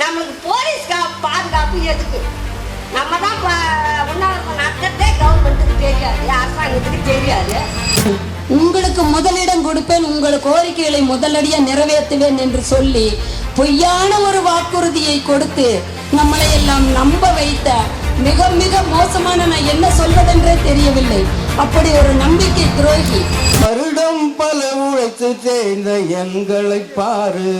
நம்மளுக்கு போலீஸ் பாதுகாப்பு எதுக்கு? நம்ம தான் உண்ணாவிரதம் நடத்துறதே கவர்மெண்ட்டுக்கு தெரியாது அரசாங்கத்துக்கு தெரியாது. உங்களுக்கு முதலிடம் கொடுப்பேன் உங்கள் கோரிக்கைகளை முதலடியா நிறைவேற்றுவேன் என்று சொல்லி பொய்யான ஒரு வாக்குறுதியை கொடுத்து நம்மளை எல்லாம் நம்ப வைத்த மிக மிக மோசமான நான் என்ன சொல்வதென்றே தெரியவில்லை. அப்படி ஒரு நம்பிக்கை துரோகி. வருடம் பல உழைத்து தேய்ந்த எங்களை பாரு.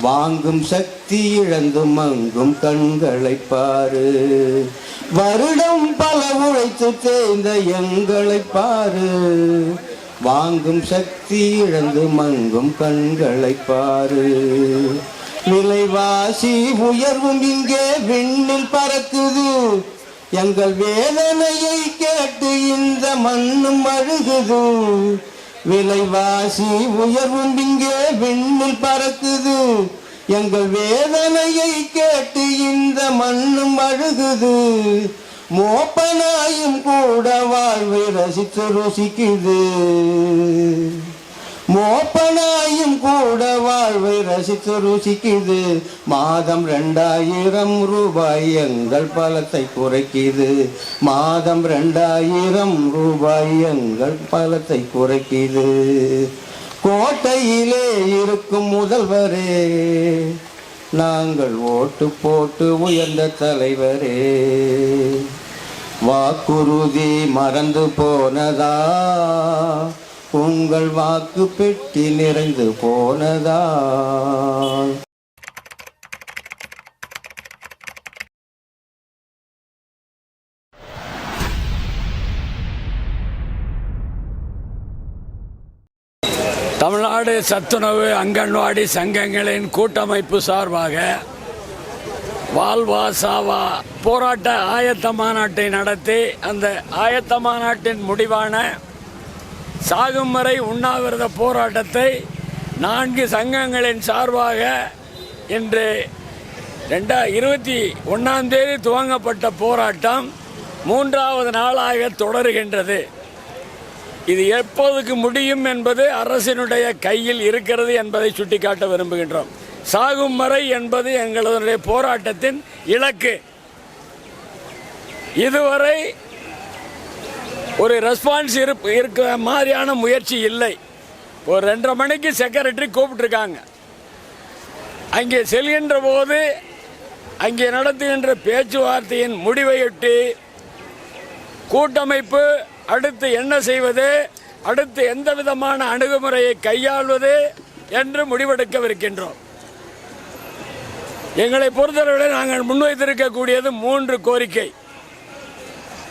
வாங்கும் சக்தி இழந்து மங்கும் கண்களை பாரு. வருடம் பல உழைத்து தேய்ந்த எங்களை பாரு. வாங்கும் சக்தி இழந்து மங்கும் கண்களை பாரு. விலைவாசி உயர்வும் இங்கே விண்ணில் பறக்குது. எங்கள் வேதனையை கேட்டு இந்த மண்ணும் அழுகுது. விலைவாசி உயர்வும் இங்கே விண்ணில் பறக்குது. எங்கள் வேதனையை கேட்டு இந்த மண்ணும் அழுகுது. மோப்பனாயும் கூட வாழ்வை ரசித்து ருசிக்குது. மோப்பனாயும் கூட வாழ்வை ரசித்து ருசிக்குது. மாதம் ரெண்டாயிரம் ரூபாய் எங்கள் பலத்தை குறைக்குது. மாதம் ரெண்டாயிரம் ரூபாய் எங்கள் பலத்தை குறைக்குது. கோட்டையிலே இருக்கும் முதல்வரே நாங்கள் ஓட்டு போட்டு உயர்ந்த தலைவரே. வாக்குறுதி மறந்து போனதா? உங்கள் வாக்கு பெட்டி நிறைந்து போனதா? தமிழ்நாடு சத்துணவு அங்கன்வாடி சங்கங்களின் கூட்டமைப்பு சார்பாக வால்வா சாவா போராட்ட ஆயத்த மாநாட்டை நடத்தி அந்த ஆயத்த மாநாட்டின் முடிவான சாகும் வரை உண்ணாவிரத போராட்டத்தை நான்கு சங்கங்களின் சார்பாக இன்று ரெண்டா இருபத்தி ஒன்றாம் தேதி துவங்கப்பட்ட போராட்டம் மூன்றாவது நாளாக தொடருகின்றது. இது எப்போதுக்கு முடியும் என்பது அரசினுடைய கையில் இருக்கிறது என்பதை சுட்டிக்காட்ட விரும்புகின்றோம். சாகும் வரை என்பது எங்களுடைய போராட்டத்தின் இலக்கு. இதுவரை ஒரு ரெஸ்பான்ஸ் இருப்பு இருக்க மாதிரியான முயற்சி இல்லை. ஒரு ரெண்டரை மணிக்கு செக்ரட்டரி கூப்பிட்டுருக்காங்க. அங்கே செல்கின்ற போது அங்கே நடத்துகின்ற பேச்சுவார்த்தையின் முடிவையொட்டி கூட்டமைப்பு அடுத்து என்ன செய்வது அடுத்து எந்த விதமான அணுகுமுறையை கையாள்வது என்று முடிவெடுக்கவிருக்கின்றோம். எங்களை பொறுத்தளவில் நாங்கள் முன்வைத்திருக்கக்கூடியது மூன்று கோரிக்கை.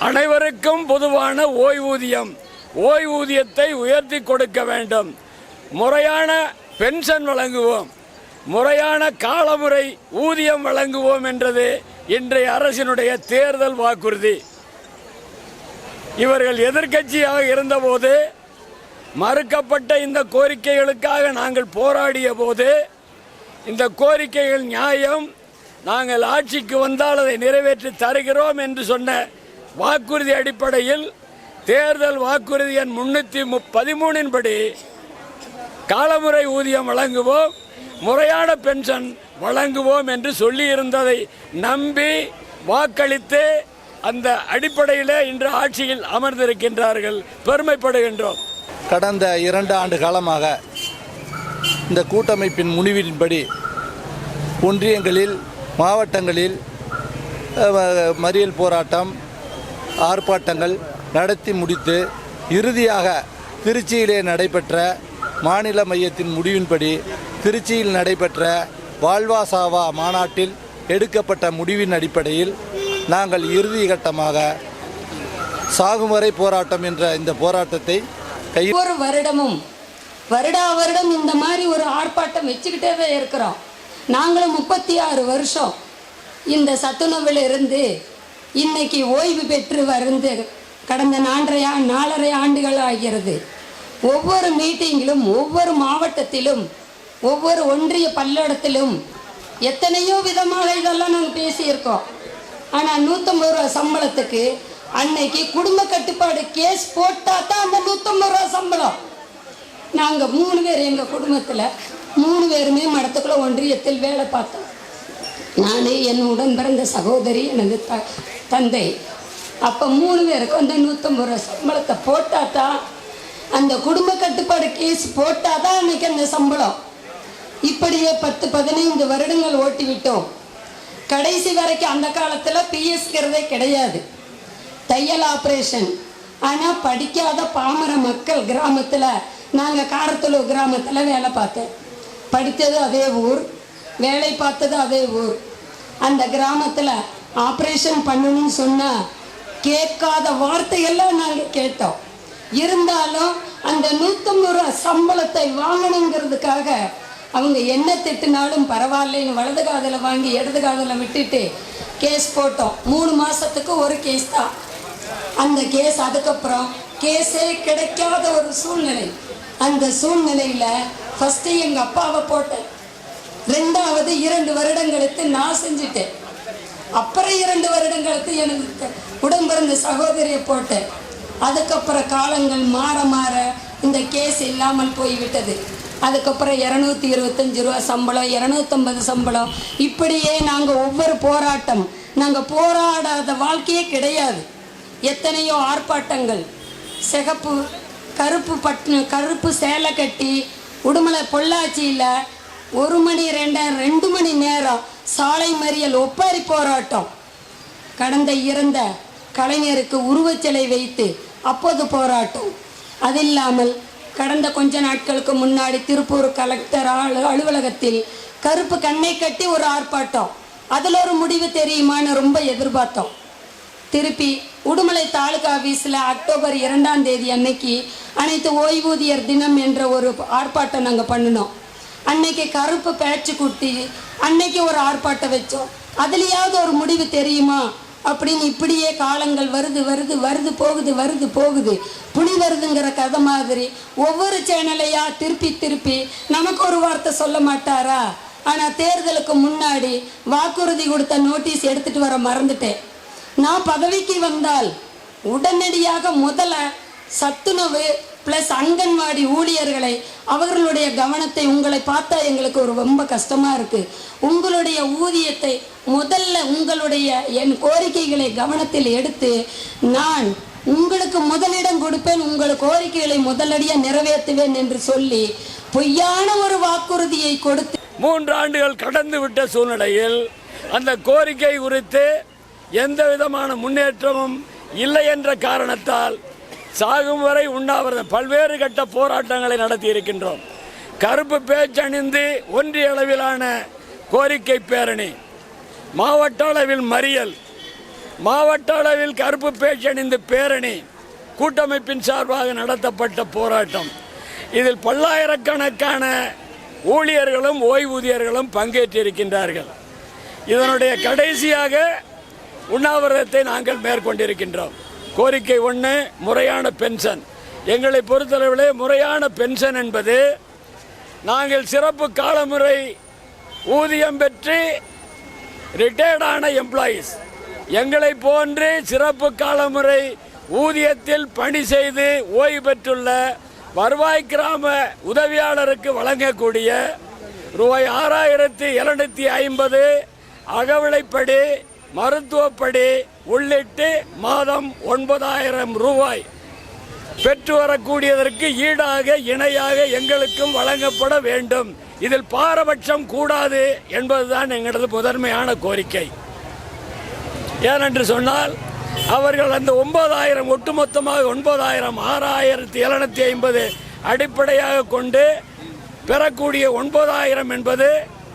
அனைவருக்கும் பொதுவான ஓய்வூதியம். ஓய்வூதியத்தை உயர்த்தி கொடுக்க வேண்டும். முறையான பென்ஷன் வழங்குவோம். முறையான காலமுறை ஊதியம் வழங்குவோம் என்றது இன்றைய அரசினுடைய தேர்தல் வாக்குறுதி. இவர்கள் எதிர்க்கட்சியாக இருந்தபோது மறுக்கப்பட்ட இந்த கோரிக்கைகளுக்காக நாங்கள் போராடிய போது இந்த கோரிக்கைகள் நியாயம். நாங்கள் ஆட்சிக்கு வந்தால் அதை நிறைவேற்றி தருகிறோம் என்று சொன்ன வாக்குறுதி அடிப்படையில் தேர்தல் வாக்குறுதி எண் முன்னூற்றி பதிமூணின் படி காலமுறை ஊதியம் வழங்குவோம் முறையான பென்ஷன் வழங்குவோம் என்று சொல்லியிருந்ததை நம்பி வாக்களித்து அந்த அடிப்படையில் இன்று ஆட்சியில் அமர்ந்திருக்கின்றார்கள். பெருமைப்படுகின்றோம். கடந்த இரண்டு ஆண்டு காலமாக இந்த கூட்டமைப்பின் முடிவின்படி ஒன்றியங்களில் மாவட்டங்களில் மறியல் போராட்டம் ஆர்ப்பாட்டங்கள் நடத்தி முடித்து இறுதியாக திருச்சியிலே நடைபெற்ற மாநில மையத்தின் முடிவின்படி திருச்சியில் நடைபெற்ற வாழ்வா சாவா மாநாட்டில் எடுக்கப்பட்ட முடிவின் அடிப்படையில் நாங்கள் இறுதி கட்டமாக சாகும் வரை போராட்டம் என்ற இந்த போராட்டத்தை கை ஒரு வருடமும் வருடா வருடம் இந்த மாதிரி ஒரு ஆர்ப்பாட்டம் வச்சுக்கிட்டே இருக்கிறோம். நாங்களும் முப்பத்தி ஆறு வருஷம் இந்த சத்துணவில் இருந்து இன்னைக்கு ஓய்வு பெற்று வந்து கடந்த நான்கரை நாலரை ஆண்டுகள் ஆகிறது ஒவ்வொரு மீட்டிங்கிலும் ஒவ்வொரு மாவட்டத்திலும் ஒவ்வொரு ஒன்றிய பல்லடத்திலும் எத்தனையோ விதமாக இதெல்லாம் நாங்கள் பேசியிருக்கோம். ஆனால் நூற்றம்பது ரூபா சம்பளத்துக்கு அன்னைக்கு குடும்ப கட்டுப்பாடு கேஸ் போட்டால் தான் அந்த நூற்றம்பது ரூபா சம்பளம். நாங்கள் மூணு பேர் எங்கள் குடும்பத்தில் மூணு பேருமே மடத்துக்குள்ள ஒன்றியத்தில் வேலை பார்த்தோம். நான் என் உடன் பிறந்த சகோதரி எனது த தந்தை. அப்போ மூணு பேருக்கு அந்த நூற்றம்பது ரூபா சம்பளத்தை போட்டால் தான் அந்த குடும்ப கட்டுப்பாடு கேஸ் போட்டால் தான் அன்றைக்கி அந்த சம்பளம். இப்படியே பத்து பதினைந்து வருடங்கள் ஓட்டி விட்டோம் கடைசி வரைக்கும் அந்த காலத்தில் பிஎஸ்கிறதே கிடையாது. தையல் ஆப்ரேஷன் ஆனால் படிக்காத பாமர மக்கள் கிராமத்தில் நாங்கள் காரத்தூர் கிராமத்தில் வேலை பார்த்தேன். படித்தது அதே ஊர் வேலை பார்த்தது அதே ஊர். அந்த கிராமத்தில் ஆப்ரேஷன் பண்ணணும்னு சொன்னால் கேட்காத வார்த்தையெல்லாம் நாங்கள் கேட்டோம். இருந்தாலும் அந்த நூற்றம்பது ரூபா சம்பளத்தை வாங்கணுங்கிறதுக்காக அவங்க என்ன திட்டினாலும் பரவாயில்லைன்னு வலது காதில் வாங்கி இடது காதில் விட்டுட்டு கேஸ் போட்டோம். மூணு மாதத்துக்கு ஒரு கேஸ் தான். அந்த கேஸ் அதுக்கப்புறம் கேஸே கிடைக்காத ஒரு சூழ்நிலை. அந்த சூழ்நிலையில் ஃபஸ்ட்டு எங்கள் அப்பாவை போட்டேன். ரெண்டாவது இரண்டு வருடங்களுக்கு நான் செஞ்சுட்டேன். அப்புறம் இரண்டு வருடங்களுக்கு எனது உடம்பிறந்த சகோதரியை போட்டேன். அதுக்கப்புறம் காலங்கள் மாற மாற இந்த கேஸ் இல்லாமல் போய்விட்டது. அதுக்கப்புறம் இரநூத்தி இருபத்தஞ்சி ரூபா சம்பளம் இரநூத்தம்பது சம்பளம். இப்படியே நாங்கள் ஒவ்வொரு போராட்டம். நாங்கள் போராடாத வாழ்க்கையே கிடையாது. எத்தனையோ ஆர்ப்பாட்டங்கள். சிகப்பு கருப்பு பட்டு கருப்பு சேலை கட்டி உடுமலை பொள்ளாச்சியில் ஒரு மணி ரெண்டு ரெண்டு மணி நேரம் சாலை மறியல் ஒப்பாரி போராட்டம். கடந்த இறந்த கலைஞருக்கு உருவச்சிலை வைத்து அப்போது போராட்டம். அது இல்லாமல் கடந்த கொஞ்ச நாட்களுக்கு முன்னாடி திருப்பூர் கலெக்டர் அலு அலுவலகத்தில் கருப்பு கண்ணை கட்டி ஒரு ஆர்ப்பாட்டம். அதில் ஒரு முடிவு தெரியுமான்னு ரொம்ப எதிர்பார்த்தோம். திருப்பி உடுமலை தாலுகா ஆஃபீஸில் அக்டோபர் இரண்டாம் தேதி அன்னைக்கு அனைத்து ஓய்வூதியர் தினம் என்ற ஒரு ஆர்ப்பாட்டம் நாங்கள் பண்ணினோம். அன்னைக்கு கருப்பு பிழைச்சி கூட்டி அன்னைக்கு ஒரு ஆர்ப்பாட்டம் வச்சோம். அதுலேயாவது ஒரு முடிவு தெரியுமா? அப்படின்னு இப்படியே காலங்கள் வருது வருது வருது போகுது வருது போகுது. புலி வருதுங்கிற கதை மாதிரி ஒவ்வொரு சேனலையா திருப்பி திருப்பி நமக்கு ஒரு வார்த்தை சொல்ல மாட்டாரா? ஆனால் தேர்தலுக்கு முன்னாடி வாக்குறுதி கொடுத்த நோட்டீஸ் எடுத்துட்டு வர மறந்துட்டேன். நான் பதவிக்கு வந்தால் உடனடியாக முதல்ல சத்துணவு ப்ளஸ் அங்கன்வாடி ஊழியர்களை அவர்களுடைய கவனத்தை உங்களை பார்த்தா எங்களுக்கு ஒரு ரொம்ப கஷ்டமாக இருக்குது உங்களுடைய ஊதியத்தை முதல்ல உங்களுடைய என் கோரிக்கைகளை கவனத்தில் எடுத்து நான் உங்களுக்கு முதலிடம் கொடுப்பேன் உங்கள் கோரிக்கைகளை முதலடியாக நிறைவேற்றுவேன் என்று சொல்லி பொய்யான ஒரு வாக்குறுதியை கொடுத்து மூன்று ஆண்டுகள் கடந்து விட்ட சூழ்நிலையில் அந்த கோரிக்கை குறித்து எந்த விதமான முன்னேற்றமும் இல்லை என்ற காரணத்தால் சாகும் வரை உண்ணாவிரதம். பல்வேறு கட்ட போராட்டங்களை நடத்தி இருக்கின்றோம் கருப்பு பேச்சணிந்து ஒன்றிய அளவிலான கோரிக்கை பேரணி. மாவட்ட அளவில் மறியல். மாவட்ட அளவில் கருப்பு பேச்சணிந்து பேரணி. கூட்டமைப்பின் சார்பாக நடத்தப்பட்ட போராட்டம். இதில் பல்லாயிரக்கணக்கான ஊழியர்களும் ஓய்வூதியர்களும் பங்கேற்றிருக்கின்றார்கள். இதனுடைய கடைசியாக உண்ணாவிரதத்தை நாங்கள் மேற்கொண்டிருக்கின்றோம். கோரிக்கை ஒன்று முறையான பென்ஷன். எங்களை பொறுத்தளவிலே முறையான பென்ஷன் என்பது நாங்கள் சிறப்பு காலமுறை ஊதியம் பெற்று ரிட்டையர்டான எம்ப்ளாயீஸ் எங்களை போன்று சிறப்பு காலமுறை ஊதியத்தில் பணி செய்து ஓய்வு பெற்றுள்ள வருவாய் கிராம உதவியாளருக்கு வழங்கக்கூடிய ரூபாய் ஆறாயிரத்தி இரநூத்தி ஐம்பது அகவிலைப்படி மருத்துவப்படி உள்ளிட்டு மாதம் ஒன்பதாயிரம் ரூபாய். பெற்று வரக்கூடியதற்கு ஈடாக இணையாக எங்களுக்கும் வழங்கப்பட வேண்டும். இதில் பாரபட்சம் கூடாது என்பதுதான் எங்களது முதன்மையான கோரிக்கை. ஏனென்று சொன்னால் அவர்கள் அந்த ஒன்பதாயிரம் ஒட்டுமொத்தமாக ஒன்பதாயிரம் ஆறாயிரத்தி எழுநூத்தி ஐம்பது அடிப்படையாக கொண்டு பெறக்கூடிய ஒன்பதாயிரம் என்பது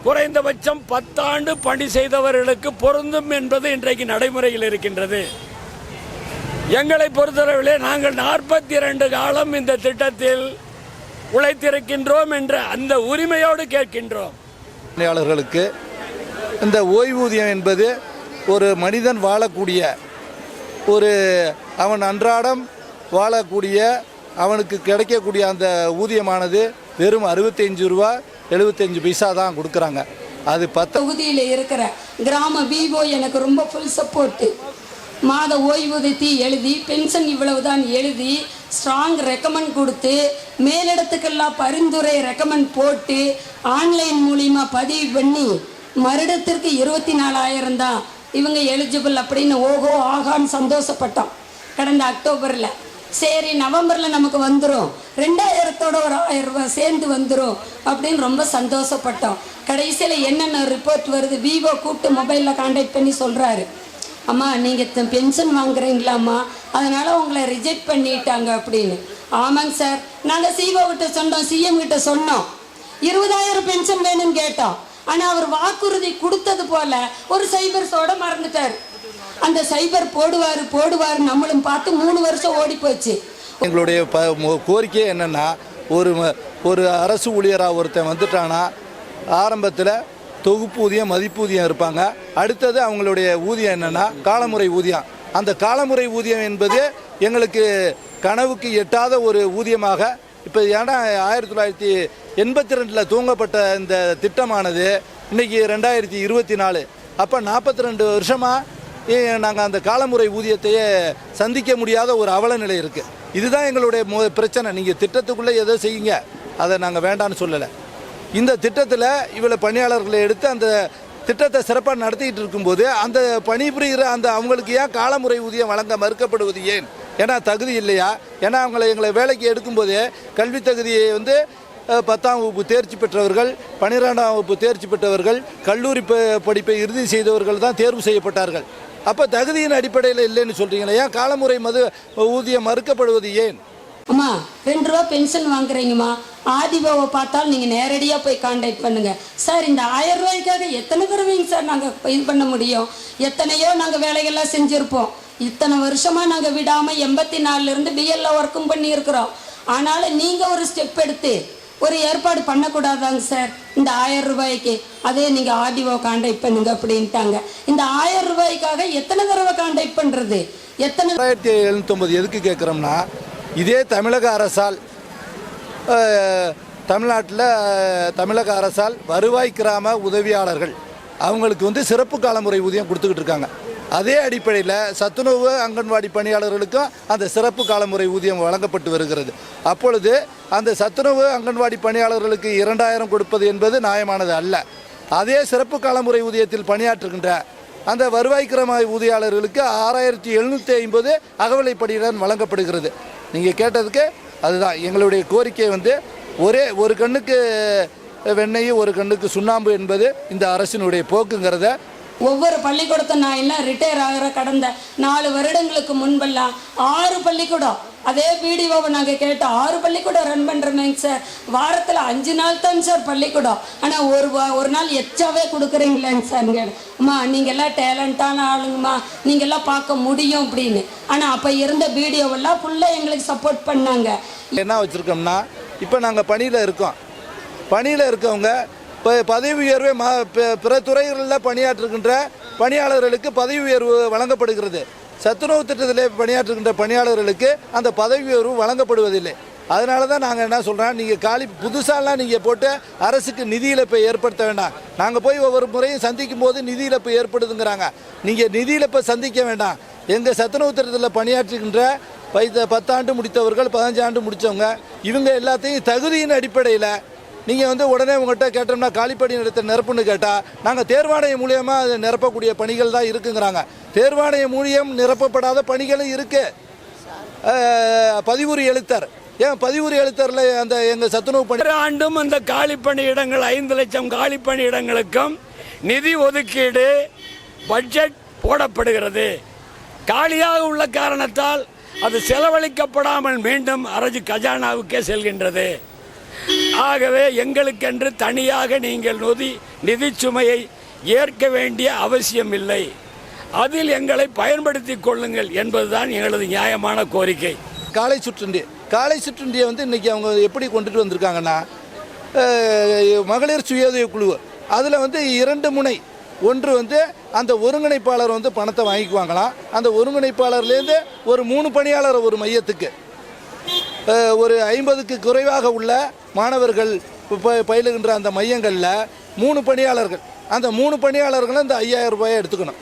குறைந்தபட்சம் பத்தாண்டு பணி செய்தவர்களுக்கு பொருந்தும் என்பது இன்றைக்கு நடைமுறையில் இருக்கின்றது. எங்களை பொறுத்தளவிலே நாங்கள் நாற்பத்தி இரண்டு காலம் இந்த திட்டத்தில் உழைத்திருக்கின்றோம் என்ற அந்த உரிமையோடு கேட்கின்றோம். பணியாளர்களுக்கு இந்த ஓய்வூதியம் என்பது ஒரு மனிதன் வாழக்கூடிய ஒரு அவன் அன்றாடம் வாழக்கூடிய அவனுக்கு கிடைக்கக்கூடிய அந்த ஊதியமானது வெறும் அறுபத்தஞ்சு ரூபா எழுபத்தஞ்சு பைசா தான் கொடுக்குறாங்க. அது பத்து தொகுதியில் இருக்கிற கிராம விவோ எனக்கு ரொம்ப ஃபுல் சப்போர்ட்டு மாத ஓய்வூதியத்தை எழுதி பென்ஷன் இவ்வளவுதான் எழுதி ஸ்ட்ராங் ரெக்கமெண்ட் கொடுத்து மேலிடத்துக்கெல்லாம் பரிந்துரை ரெக்கமெண்ட் போட்டு ஆன்லைன் மூலியமாக பதிவு பண்ணி மறுடத்திற்கு இருபத்தி நாலாயிரம் தான் இவங்க எலிஜிபிள் அப்படின்னு ஓஹோ ஆகான்னு சந்தோஷப்பட்டோம். கடந்த அக்டோபரில். சரி நவம்பரில் நமக்கு வந்துடும் ரெண்டாயிரத்தோட ஒரு ஆயிரம் ரூபாய் சேர்ந்து வந்துடும் அப்படின்னு ரொம்ப சந்தோஷப்பட்டோம். கடைசியில் என்னென்ன ரிப்போர்ட் வருது விவோ கூப்பிட்டு மொபைலில் காண்டாக்ட் பண்ணி சொல்கிறாரு அம்மா நீங்கள் பென்ஷன் வாங்குறீங்களாம்மா அதனால் உங்களை ரிஜெக்ட் பண்ணிட்டாங்க அப்படின்னு. ஆமாங்க சார் நாங்கள் சிஓ கிட்ட சொன்னோம் சிஎம் கிட்ட சொன்னோம். இருபதாயிரம் பென்ஷன் வேணும்னு கேட்டோம். ஆனால் அவர் வாக்குறுதி கொடுத்தது போல ஒரு சைபர்ஸோட மறந்துட்டார். அந்த சைபர் போடுவார் போடுவார் நம்மளும் பார்த்து மூணு வருஷம் ஓடி போச்சு எங்களுடைய ப கோரிக்கை என்னென்னா ஒரு ஒரு அரசு ஊழியராக ஒருத்தன் வந்துட்டானா ஆரம்பத்தில் தொகுப்பூதியம் மதிப்பூதியம் இருப்பாங்க. அடுத்தது அவங்களுடைய ஊதியம் என்னென்னா காலமுறை ஊதியம். அந்த காலமுறை ஊதியம் என்பது எங்களுக்கு கனவுக்கு எட்டாத ஒரு ஊதியமாக இப்போ ஏன்னா ஆயிரத்தி தொள்ளாயிரத்தி எண்பத்தி ரெண்டில் தூங்கப்பட்ட இந்த திட்டமானது இன்னைக்கு ரெண்டாயிரத்தி இருபத்தி நாலு. அப்போ நாற்பத்தி ரெண்டு வருஷமாக நாங்கள் அந்த காலமுறை ஊதியத்தையே சந்திக்க முடியாத ஒரு அவல நிலை இருக்குது இதுதான் எங்களுடைய மு- பிரச்சனை. நீங்கள் திட்டத்துக்குள்ளே எதோ செய்யுங்க அதை நாங்கள் வேண்டான்னு சொல்லலை. இந்த திட்டத்தில் இவ்வளோ பணியாளர்களை எடுத்து அந்த திட்டத்தை சிறப்பாக நடத்திக்கிட்டு இருக்கும்போது அந்த பணிபுரிகிற அந்த அவங்களுக்கு ஏன் காலமுறை ஊதியம் வழங்க மறுக்கப்படுவது ஏன்? ஏன்னா தகுதி இல்லையா? ஏன்னா அவங்களை எங்களை வேலைக்கு எடுக்கும்போதே கல்வி தகுதியை வந்து பத்தாம் வகுப்பு தேர்ச்சி பெற்றவர்கள் பன்னிரெண்டாம் வகுப்பு தேர்ச்சி பெற்றவர்கள் கல்லூரி படிப்பை இறுதி செய்தவர்கள் தான் தேர்வு செய்யப்பட்டார்கள். அப்போ தகுதியின் அடிப்படையில் இல்லைன்னு சொல்கிறீங்களே ஏன் காலமுறை மது ஊதியம் மறுக்கப்படுவது ஏன்? அம்மா ரெண்டு ரூபா பென்ஷன் வாங்குறீங்கம்மா. ஆதிபாவை பார்த்தால் நீங்கள் நேரடியாக போய் காண்டாக்ட் பண்ணுங்கள் சார் இந்த ஆயிரம் ரூபாய்க்காக எத்தனை தடவைங்க சார் நாங்கள் இது பண்ண முடியும்? எத்தனையோ நாங்கள் வேலைகள்லாம் செஞ்சுருப்போம். இத்தனை வருஷமாக நாங்கள் விடாமல் எண்பத்தி நாலுலேருந்து பிஎல்ல ஒர்க்கும் பண்ணியிருக்கிறோம். ஆனாலும் நீங்கள் ஒரு ஸ்டெப் எடுத்து ஒரு ஏற்பாடு பண்ணக்கூடாதாங்க சார். இந்த ஆயிரம் ரூபாய்க்கு. அதே நீங்கள் ஆர்டிஓ காண்டாக்ட் பண்ணுங்க அப்படின்ட்டாங்க. இந்த ஆயிரம் ரூபாய்க்காக எத்தனை தடவை காண்டாக்ட் பண்ணுறது எத்தனை ஆயிரத்தி எழுநூத்தொம்பது எதுக்கு கேட்குறோம்னா இதே தமிழக அரசால் தமிழ்நாட்டில் தமிழக அரசால் வருவாய் கிராம உதவியாளர்கள் அவங்களுக்கு வந்து சிறப்பு காலமுறை ஊதியம் கொடுத்துக்கிட்டு இருக்காங்க. அதே அடிப்படையில் சத்துணவு அங்கன்வாடி பணியாளர்களுக்கும் அந்த சிறப்பு காலமுறை ஊதியம் வழங்கப்பட்டு வருகிறது. அப்பொழுது அந்த சத்துணவு அங்கன்வாடி பணியாளர்களுக்கு இரண்டாயிரம் கொடுப்பது என்பது நியாயமானது அல்ல. அதே சிறப்பு காலமுறை ஊதியத்தில் பணியாற்றுகின்ற அந்த வருவாய்க்கிரமாய் ஊதியாளர்களுக்கு ஆறாயிரத்தி எழுநூற்றி ஐம்பது அகவலைப்படியுடன் வழங்கப்படுகிறது. நீங்கள் கேட்டதுக்கு அதுதான். எங்களுடைய கோரிக்கை வந்து ஒரே ஒரு கண்ணுக்கு வெண்ணெய் ஒரு கண்ணுக்கு சுண்ணாம்பு என்பது இந்த அரசினுடைய போக்குங்கிறத ஒவ்வொரு பள்ளிக்கூடத்தை நான் எல்லாம் ரிட்டையர் ஆகிற கடந்த நாலு வருடங்களுக்கு முன்பெல்லாம் ஆறு பள்ளிக்கூடம். அதே பிடிஓவை நாங்கள் கேட்டோம் ஆறு பள்ளிக்கூடம் ரன் பண்ணுறோமேங்க சார் வாரத்தில் அஞ்சு நாள் தான் சார் பள்ளிக்கூடம். ஆனால் ஒரு வா- ஒரு நாள் எச்சாவே கொடுக்குறீங்களேங்க சார் அம்மா நீங்கள்லாம் டேலண்டான ஆளுங்கம்மா. நீங்கள்லாம் பார்க்க முடியும் அப்படின்னு. ஆனால் அப்போ இருந்த பிடிஓவெல்லாம் ஃபுல்லாக எங்களுக்கு சப்போர்ட் பண்ணாங்க. என்ன வச்சுருக்கோம்னா இப்போ நாங்கள் பணியில் இருக்கோம். பணியில் இருக்கவங்க இப்போ பதவி உயர்வே மா பிற துறைகளில் பணியாற்றுகின்ற பணியாளர்களுக்கு பதவி உயர்வு வழங்கப்படுகிறது. சத்துணவு திட்டத்தில் பணியாற்றுகின்ற பணியாளர்களுக்கு அந்த பதவி உயர்வு வழங்கப்படுவதில்லை. அதனால தான் நாங்கள் என்ன சொல்கிறோம் நீங்கள் காலி புதுசாலாம் நீங்கள் போட்டு அரசுக்கு நிதி இழப்பை ஏற்படுத்த வேண்டாம். நாங்கள் போய் ஒவ்வொரு முறையும் சந்திக்கும் போது நிதி இழப்பு ஏற்படுதுங்கிறாங்க. நீங்கள் நிதி இழப்பை சந்திக்க வேண்டாம். எங்கள் சத்துணவு திட்டத்தில் பணியாற்றுகின்ற பைத்த பத்தாண்டு முடித்தவர்கள் பதினஞ்சு ஆண்டு முடித்தவங்க இவங்க எல்லாத்தையும் தகுதியின் அடிப்படையில் நீங்கள் வந்து உடனே உங்கள்கிட்ட கேட்டோம்னா காலிப்பணி நிறுத்த நிரப்புன்னு கேட்டால் நாங்கள் தேர்வாணையம் மூலியமாக அதை நிரப்பக்கூடிய பணிகள் தான் இருக்குங்கிறாங்க. தேர்வாணையம் மூலியம் நிரப்பப்படாத பணிகளும் இருக்குது பதிவுறு எழுத்தர். ஏன் பதிவுறு எழுத்தரில் அந்த எங்கள் சத்துணவு பணி ஆண்டும் அந்த காலிப்பணி இடங்கள் ஐந்து லட்சம் காலிப்பணி இடங்களுக்கும் நிதி ஒதுக்கீடு பட்ஜெட் போடப்படுகிறது. காலியாக உள்ள காரணத்தால் அது செலவழிக்கப்படாமல் மீண்டும் அரசு கஜானாவுக்கே செல்கின்றது. ஆகவே எங்களுக்கென்று தனியாக நீங்கள் நிதி நிதி சுமையை ஏற்க வேண்டிய அவசியம் இல்லை. அதில் எங்களை பயன்படுத்திக் கொள்ளுங்கள் என்பதுதான் எங்களது நியாயமான கோரிக்கை. காலை சுற்றுண்டி காலை சுற்றுண்டியை வந்து இன்றைக்கி அவங்க எப்படி கொண்டுட்டு வந்திருக்காங்கன்னா மகளிர் சுயோதய குழு. அதில் வந்து இரண்டு முனை. ஒன்று வந்து அந்த ஒருங்கிணைப்பாளர் வந்து பணத்தை வாங்கிக்குவாங்களாம். அந்த ஒருங்கிணைப்பாளர்லேருந்து ஒரு மூணு பணியாளர் ஒரு மையத்துக்கு. ஒரு ஐம்பதுக்கு குறைவாக உள்ள மாணவர்கள் இப்போ பயிலுகின்ற அந்த மையங்களில் மூணு பணியாளர்கள். அந்த மூணு பணியாளர்களும் இந்த ஐயாயிரம் ரூபாயை எடுத்துக்கணும்.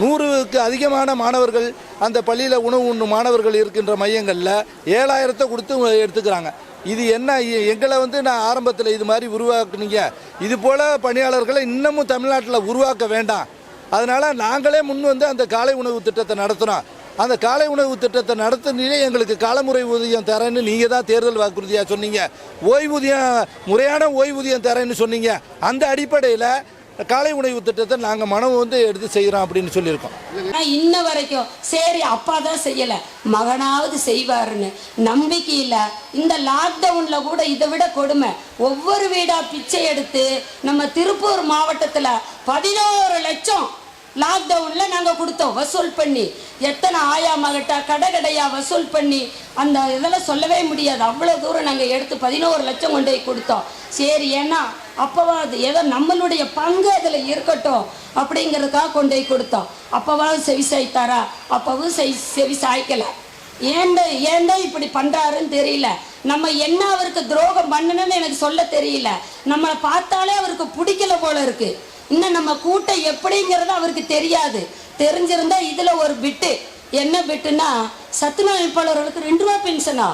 நூறுக்கு அதிகமான மாணவர்கள் அந்த பள்ளியில் உணவு உண்ணும் மாணவர்கள் இருக்கின்ற மையங்களில் ஏழாயிரத்தை கொடுத்து எடுத்துக்கிறாங்க. இது என்ன எங்களை வந்து நான் ஆரம்பத்தில் இது மாதிரி உருவாக்குனீங்க. இது போல் பணியாளர்களை இன்னமும் தமிழ்நாட்டில் உருவாக்க வேண்டாம். அதனால் நாங்களே முன் வந்து அந்த காலை உணவு திட்டத்தை நடத்துகிறோம் அந்த காலை உணவு திட்டத்தை நடத்தினே எங்களுக்கு காலமுறை ஊதியம் தரேன்னு நீங்கள் தான் தேர்தல் வாக்குறுதியாக சொன்னீங்க. ஓய்வூதியம் முறையான ஓய்வூதியம் தரேன்னு சொன்னீங்க. அந்த அடிப்படையில் காலை உணவு திட்டத்தை நாங்கள் மனம் வந்து எடுத்து செய்கிறோம் அப்படின்னு சொல்லியிருக்கோம். இன்ன வரைக்கும் சரி அப்பா தான் செய்யலை. மகனாவது செய்வாருன்னு நம்பிக்கை இந்த லாக்டவுனில் கூட இதை விட கொடுமை. ஒவ்வொரு வீடாக பிச்சை எடுத்து நம்ம திருப்பூர் மாவட்டத்தில் பதினோரு லட்சம் லாக்டவுனில் நாங்கள் கொடுத்தோம். வசூல் பண்ணி. எத்தனை ஆயாமகட்டா கடை கடையாக வசூல் பண்ணி அந்த இதெல்லாம் சொல்லவே முடியாது. அவ்வளோ தூரம் நாங்கள் எடுத்து பதினோரு லட்சம் கொண்டு போய் கொடுத்தோம். சரி ஏன்னா அப்போவாது ஏதோ நம்மளுடைய பங்கு அதில் இருக்கட்டும் அப்படிங்கிறதுக்காக கொண்டு போய் கொடுத்தோம். அப்போவாவது செவி சாய்த்தாரா? அப்போவும் செய் செவி சாய்க்கலை. ஏன்டா ஏன்டா இப்படி பண்ணுறாருன்னு தெரியல. நம்ம என்ன அவருக்கு துரோகம் பண்ணணும்னு எனக்கு சொல்ல தெரியல. நம்மளை பார்த்தாலே அவருக்கு பிடிக்கல போல இருக்குது இன்னும் நம்ம கூட்டம் எப்படிங்கிறது அவருக்கு தெரியாது. தெரிஞ்சிருந்தா இதுல ஒரு பிட்டு. என்ன பிட்டுனா சத்துணவிப்பாளர்களுக்கு ரெண்டு ரூபா பென்ஷனா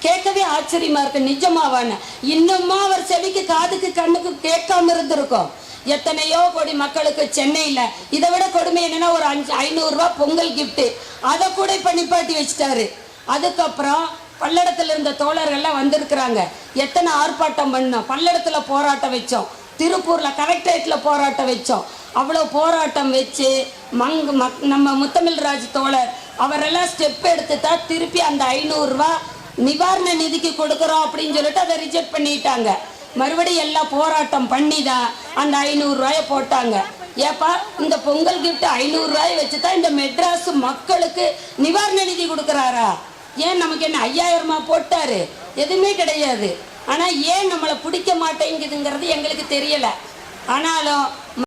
கேட்கவே ஆச்சரியமா இருக்கு நிஜமாவான்னு. இன்னுமா அவர் செவிக்கு காதுக்கு கண்ணுக்கு கேட்காம இருந்திருக்கும். எத்தனையோ கோடி மக்களுக்கு சென்னையில். இதை விட கொடுமை என்னன்னா ஒரு அஞ்சு ஐநூறுரூவா பொங்கல் கிஃப்ட்டு அதை கூட இப்போ நிப்பாட்டி வச்சுட்டாரு. அதுக்கப்புறம் பல்லடத்தில் இருந்த தோழர்கள்லாம் வந்திருக்கிறாங்க. எத்தனை ஆர்ப்பாட்டம் பண்ணோம். பல்லடத்தில் போராட்டம் வச்சோம். திருப்பூரில் கலெக்டரேட்டில் போராட்டம் வச்சோம். அவ்வளோ போராட்டம் வச்சு மங் மக் நம்ம முத்தமிழ்ராஜ் தோழர் அவரெல்லாம் ஸ்டெப் எடுத்து தான் திருப்பி அந்த ஐநூறுரூவா நிவாரண நிதிக்கு கொடுக்குறோம் அப்படின்னு சொல்லிட்டு அதை ரிஜெக்ட் பண்ணிட்டாங்க. மறுபடியும் எல்லாம் போராட்டம் பண்ணி தான் அந்த ஐநூறுரூவாயை போட்டாங்க. ஏப்பா இந்த பொங்கல் கிஃப்ட் ஐநூறுரூவாயை வச்சு தான் இந்த மெட்ராஸ் மக்களுக்கு நிவாரண நிதி கொடுக்குறாரா? ஏன் நமக்கு என்ன ஐயாயிரமா போட்டாரு? எதுவுமே கிடையாது. ஆனால் ஏன் நம்மளை பிடிக்க மாட்டேங்குதுங்கிறது எங்களுக்கு தெரியலை. ஆனாலும்